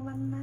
만나.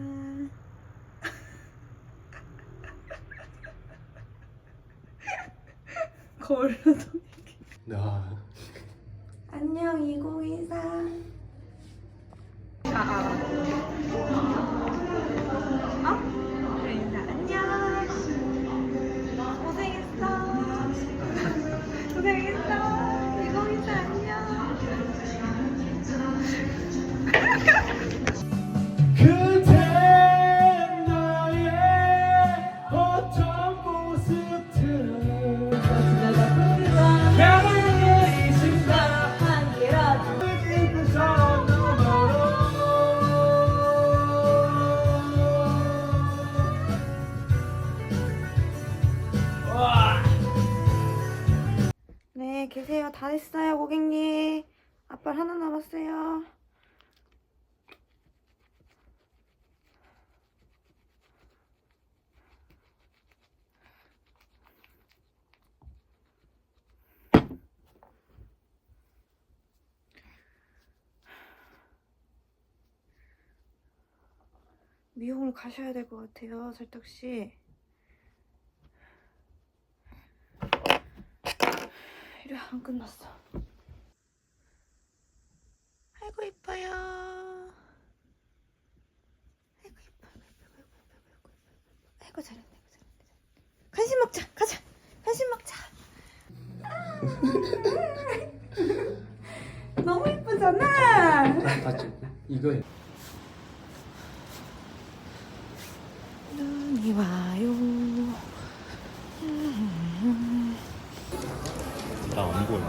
미용을 가셔야 될 것 같아요, 설떡씨. 이래 안 끝났어. 아이고 이뻐요. 아이고 이뻐. 아이고 잘했네. 아이고 잘했네. 간식 먹자. 가자. 간식 먹자. 너무 이쁘잖아. 봤지? 이거 눈이 와요. 나안 보여.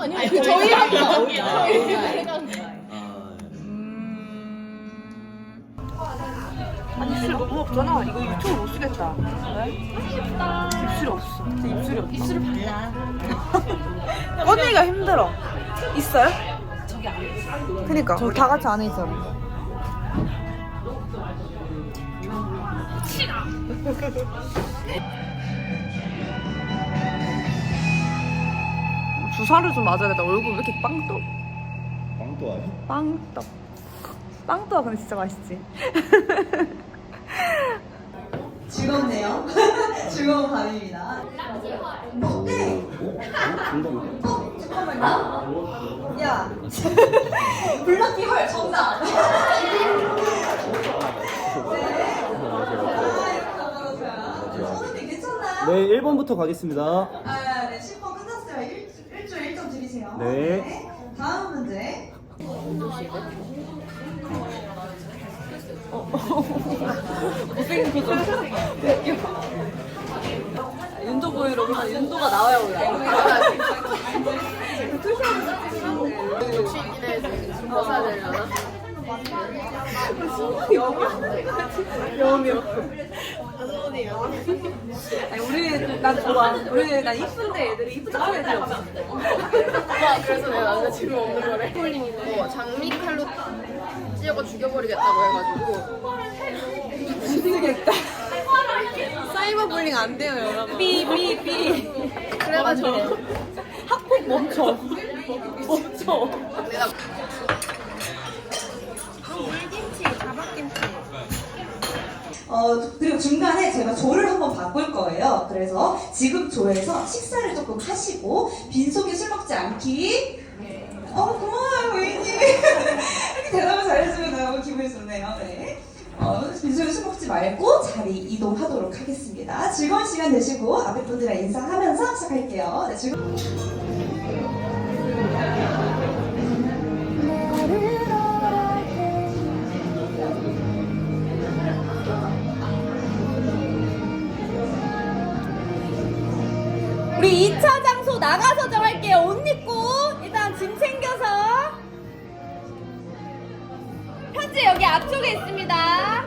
아니, 저희 한 거. 저희 아니 입술 너무 없잖아. 이거 유튜브 못 쓰겠다. 입술이 없어. 진짜 입술이 없어. 입술을 발라. 꺼내기가 힘들어. 있어요? 저기 안에 그니까 우리 다 같이 안에 있어. 주사를 좀 맞아야겠다. 얼굴 왜 이렇게 빵떡? 빵도 와요? 빵떡. 빵떡 근데 진짜 맛있지. 즐겁네요. 즐거운 밤입니다. 어때? 정답. 잠깐만요. 야. 블럭키 헐 정답. 네. 저는 괜찮나요? 네, 1번부터 가겠습니다. 아, 네, 10번 끝났어요. 1, 1조 1점 드리세요. 네. 다음 문제. 윤도 그냥 윤도가 나와야 올라. 벗어야 되려나? 아니 우리 난 좋아. 우리 난 이쁜데 애들이 이쁜 척하는 애들이 없어. 오빠 그래서 내가 남자친구 없는 거래. 폴링인데 장미 칼로 찌어고 죽여버리겠다고 해가지고 미치겠다. 사이버 불링 안 돼요 여러분. 삐삐 삐. 그래가지고 학폭 멈춰. 멈춰. 어, 그리고 중간에 제가 조를 한번 바꿀 거예요. 그래서 지금 조에서 식사를 조금 하시고 빈속에 술 먹지 않기. 어, 고마워요, 고객님. 이렇게 대답을 잘해주면 너무 기분이 좋네요. 네. 어, 빈속에 술 먹지 말고 자리 이동하도록 하겠습니다. 즐거운 시간 되시고 앞에 분들이랑 인사하면서 시작할게요. 네, 즐거... 우리 2차 장소 나가서 정할게요. 옷 입고 일단 짐 챙겨서. 편지 여기 앞쪽에 있습니다.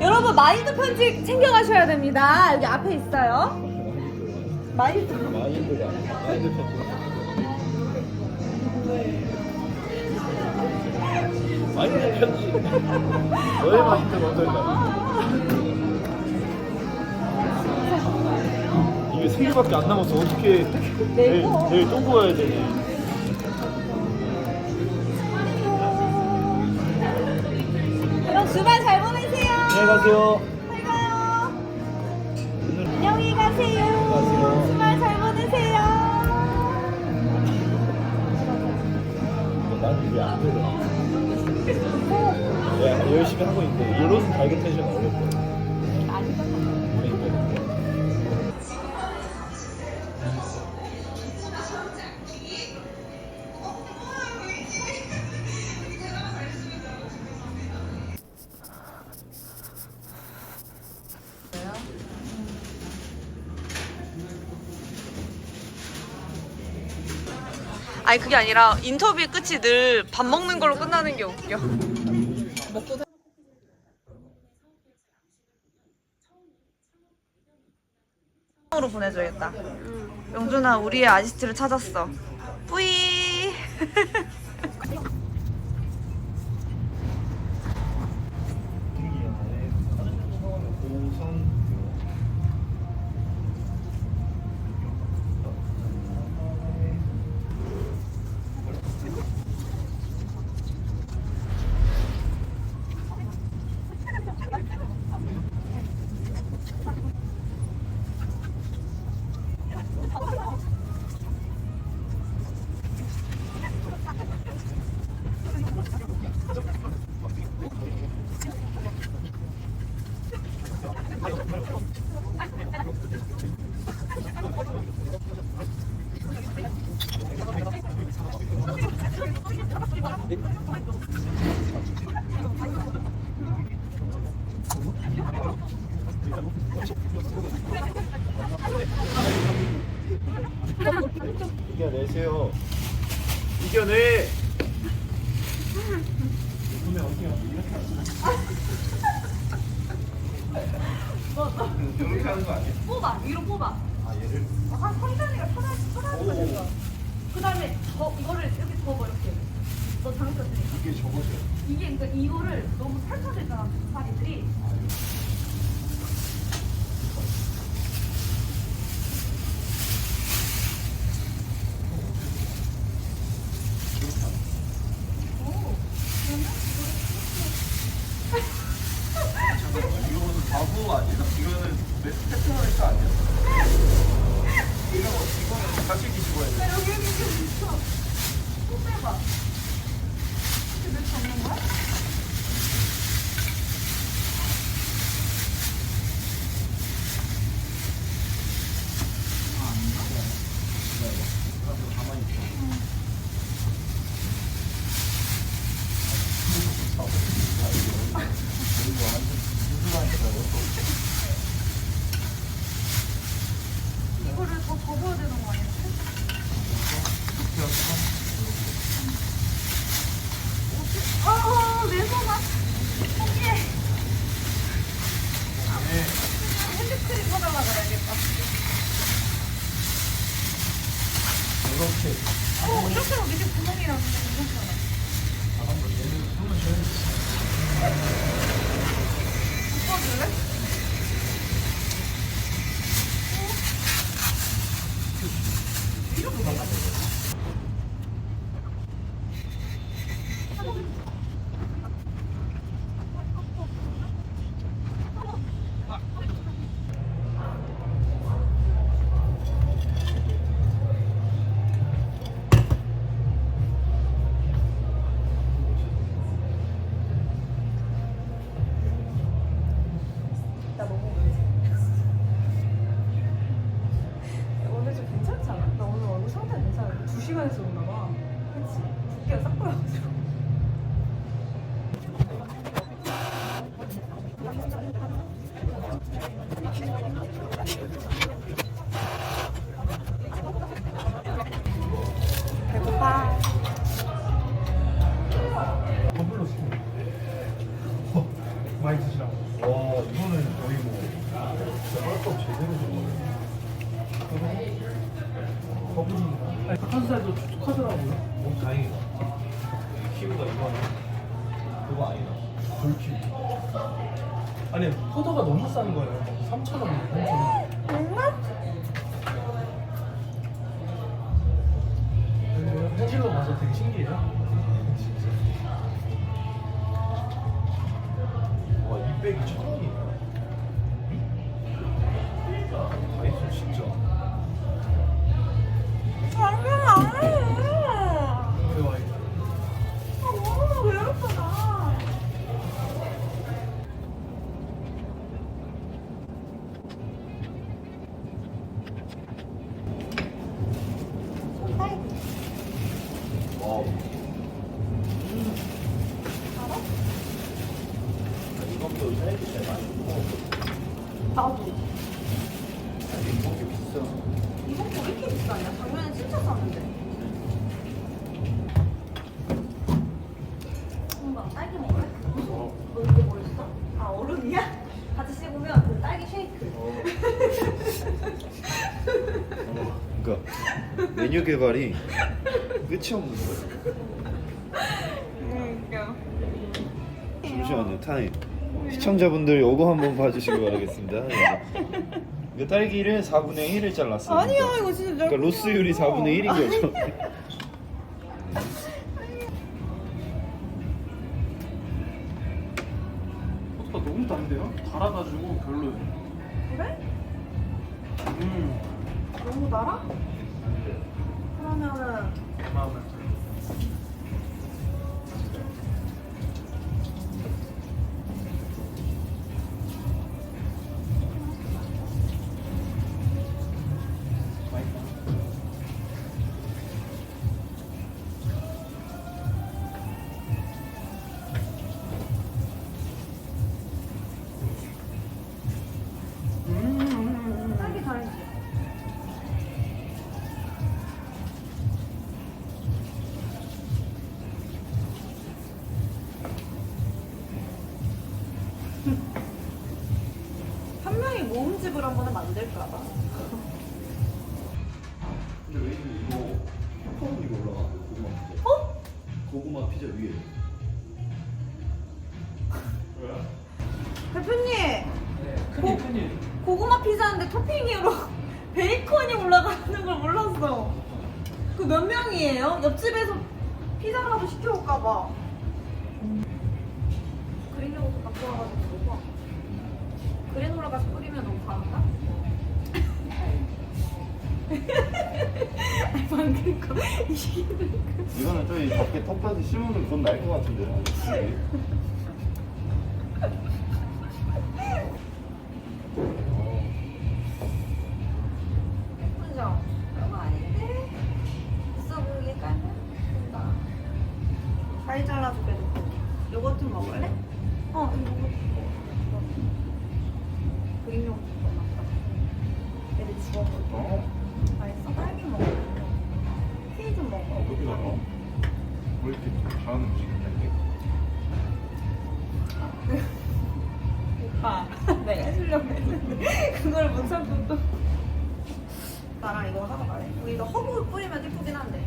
여러분 마인드 편지 챙겨가셔야 됩니다. 여기 앞에 있어요. 마인드. 마인드가 마인드 편지. 마인드 편지. 너의 마인드 먼저 가. 이 세 개밖에 안 남았어. 어떻게 내일 내일 또 구워야 되네. 그럼 주말 잘 보내세요. 안녕히 가세요. 잘 가요. 안녕히 가세요. 주말 잘 보내세요. 난 이게 안 되더라. 내가 열심히 하고 있는데 이런 달겟 텐션 어렵거든. 그게 아니라 인터뷰 끝이 늘 밥 먹는 걸로 끝나는 게 웃겨. 으로 보내줘야겠다. 영준아, 우리의 아지트를 찾았어. 뿌이. 어, 이렇게 먹이지 구멍이랑 생각해. 아, 바꿔줄래? 아니 포도가 너무 싼 거예요. 3천 원, 3천 원. 얼마? 현실로 가서 되게 신기해요. 와 200이 천 원이에요. 이거 게 비싸. 이거 왜 이렇게 비싸냐? 작년에 진짜 쌌는데. 뭔가 딸기 먹을래? 어. 너 이거 뭐 있어? 아 얼음이야? 같이 씹으면 그 딸기 쉐이크. 그러니까 메뉴 개발이 끝이 없는 거야. 그러니까. 잠시만요, 타임. 시청자분들 요거 한번 봐주시기 바라겠습니다. 그 딸기를 4분의 1을 잘랐어요. 아니야 이거 진짜 그러니까 로스율이 4분의 1인 거죠. 포트가 너무 단데요? 달아가지고 별로예요. 그래? 음, 너무 달아? 그러면은 마음에 들어. 고구마 피자 위에. 대표님 큰일 큰일. 고구마 피자인데 토핑으로 베이컨이 올라가는 걸 몰랐어. 그 몇 명이에요? 옆집에서 피자라도 시켜올까 봐. 그린 요거트 갖고 와가지고 먹어. 그래놀라 가서 뿌리면 너무 과한가? 아니, 방금 거 이게 이거는 저희 밖에 텃밭에 심으면 돈날것 같은데. 그죠? 별거 아닌데 있어 보이게 깔면 된다. 잘 잘라줄게 도 요거트 먹을래? 어 이거 먹어. 그림 요거트 먹어. 애들 집어먹을 어? 왜 이렇게 잘하는 음식이냐? 오빠 내가 해주려고 했는데 그걸 못 참고 또 나랑 이거 하고 가래 여기다 허브 뿌리면 예쁘긴 한데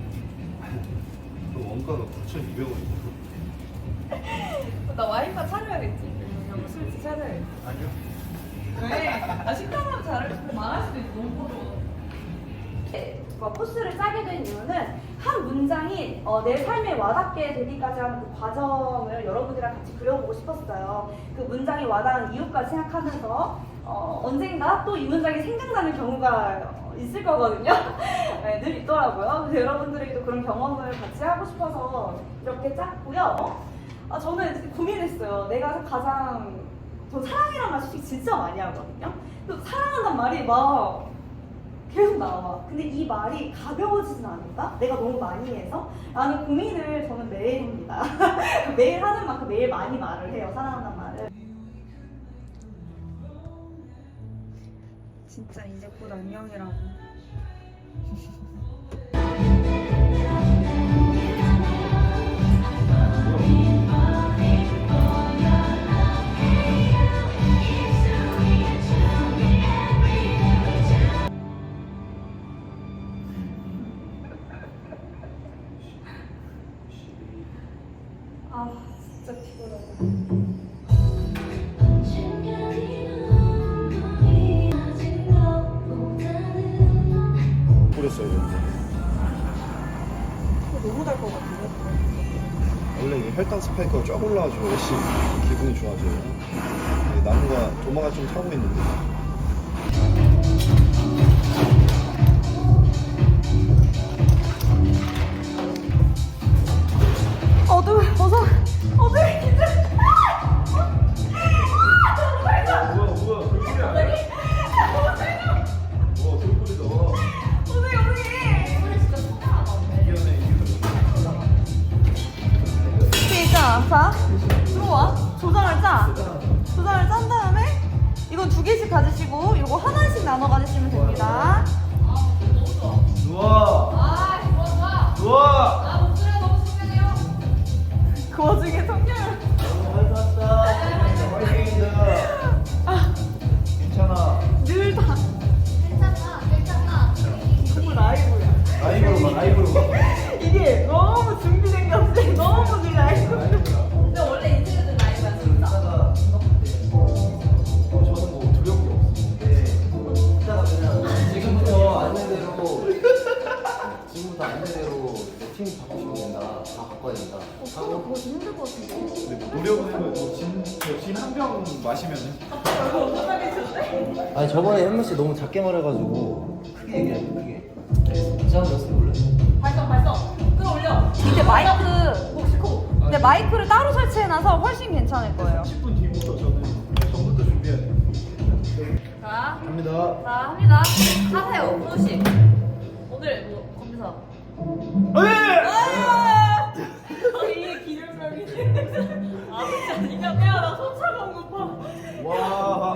그 원가가 9,200원이고. 어, 내 삶에 와닿게 되기까지 하는 그 과정을 여러분들이랑 같이 그려보고 싶었어요. 그 문장이 와닿은 이유까지 생각하면서 어, 언젠가 또 이 문장이 생각나는 경우가 있을 거거든요. 네, 늘 있더라고요. 그래서 여러분들에게도 그런 경험을 같이 하고 싶어서 이렇게 짰고요. 아, 저는 고민했어요. 내가 가장 저 사랑이란 말 솔직히 진짜 많이 하거든요. 또 사랑한다는 말이 막 계속 나와. 근데 이 말이 가벼워지진 않을까? 내가 너무 많이 해서? 라는 고민을 저는 매일 합니다. 매일 하는 만큼 매일 많이 말을 해요. 사랑한다는 말을. 진짜 이제 곧 안녕이라고. 스파이크가 쫙 올라가지고 훨씬 기분이 좋아져요. 네, 나무가 도마가 좀 타고 있는데. 자, 들어와. 조장을 짜. 조장을 짠 다음에 이건 두 개씩 가지시고 이거 하나씩 나눠 가지시면 됩니다. 좋아. 좋아. 그 와중에 성냥 괜찮아. 늘 다. 괜찮아, 괜찮아. 정말 라이브야. 라이브로 봐 라이브로 봐. 이게 너무 팀 바꾸시면 된다 다 바꿔야 된다 하고 근데 뭐 노력은 해봐요. 진진한 병 마시면은. 아니 저번에 현무 씨 너무 작게 말해가지고 크게 얘기하지 크게 이상한 연습 몰래 이제 마이크 근데 마이크를 따로 설치해놔서 훨씬 괜찮을 거예요. 10분 뒤부터 저는 전부터 준비해야 돼요. 자, 갑니다. 자 합니다. 하세요, 프로씨. 오늘 뭐 검사. 이게 기념병이. 아, 진짜 니가 야, 나 손 차가운 거 봐. 와.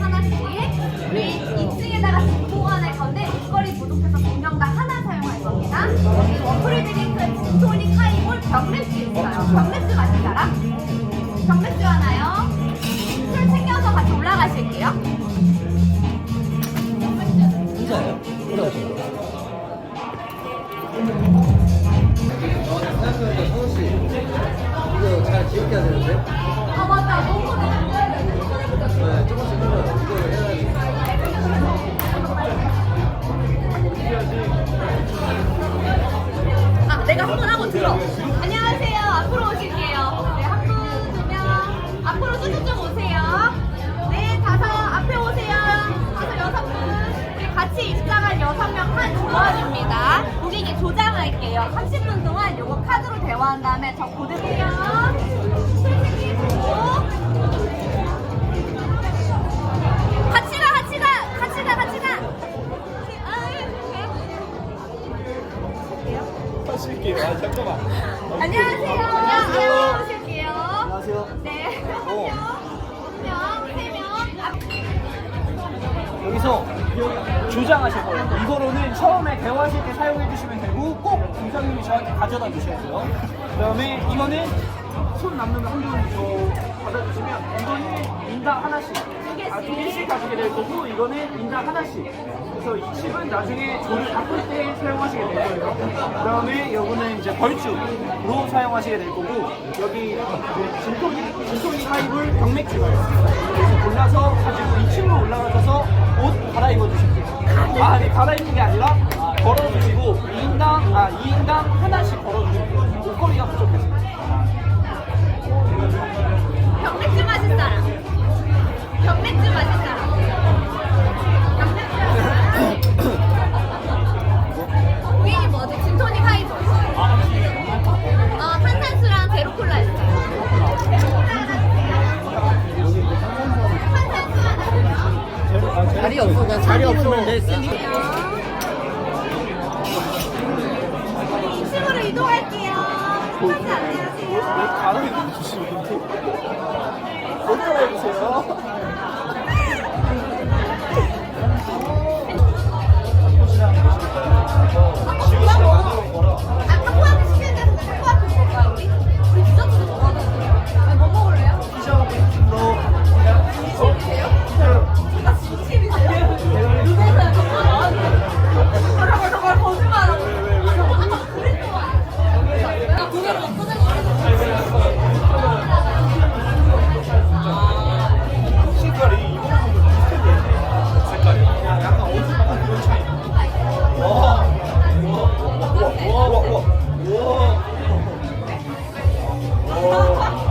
하나씩. 우리 조언입니다. 고객님 조장할게요. 30분 동안 요거 카드로 대화한 다음에 저술 챙기고. 같이 가, 같이 가, 같이 가, 같이 가. 아유, 네. 하실게요. 아 잠깐만. 안녕하세요. 안녕하세요. 조장하실 거예요. 이거로는 처음에 대화하실 때 사용해 주시면 되고 꼭 공사님이 저한테 가져다 주셔야 돼요. 그 다음에 이거는 손 남는 한분 받아주시면 이거는 인당 하나씩 아, 두 개씩 가지게 될 거고 이거는 인당 하나씩 그래서 이 칩은 나중에 조를 바꿀 때 사용하시게 될 거예요. 그 다음에 이거는 이제 벌주로 사용하시게 될 거고 여기 진토닉 진토닉 하이볼 병맥주예요 그래서 골라서 가지고 2층으로 올라가셔서 옷 갈아입어 주실게요 아 아니 갈아입는 게 아니라 걸어주시고 2인당 아 2인당 하나씩 걸어주실게요 옷걸이가 부족해서. 병맥주 마실 사람. 병맥주 마실 사람. 자리 없어 나 자리 없어 내 슬립 층으로 이동할게요. 안녕하세요. 哈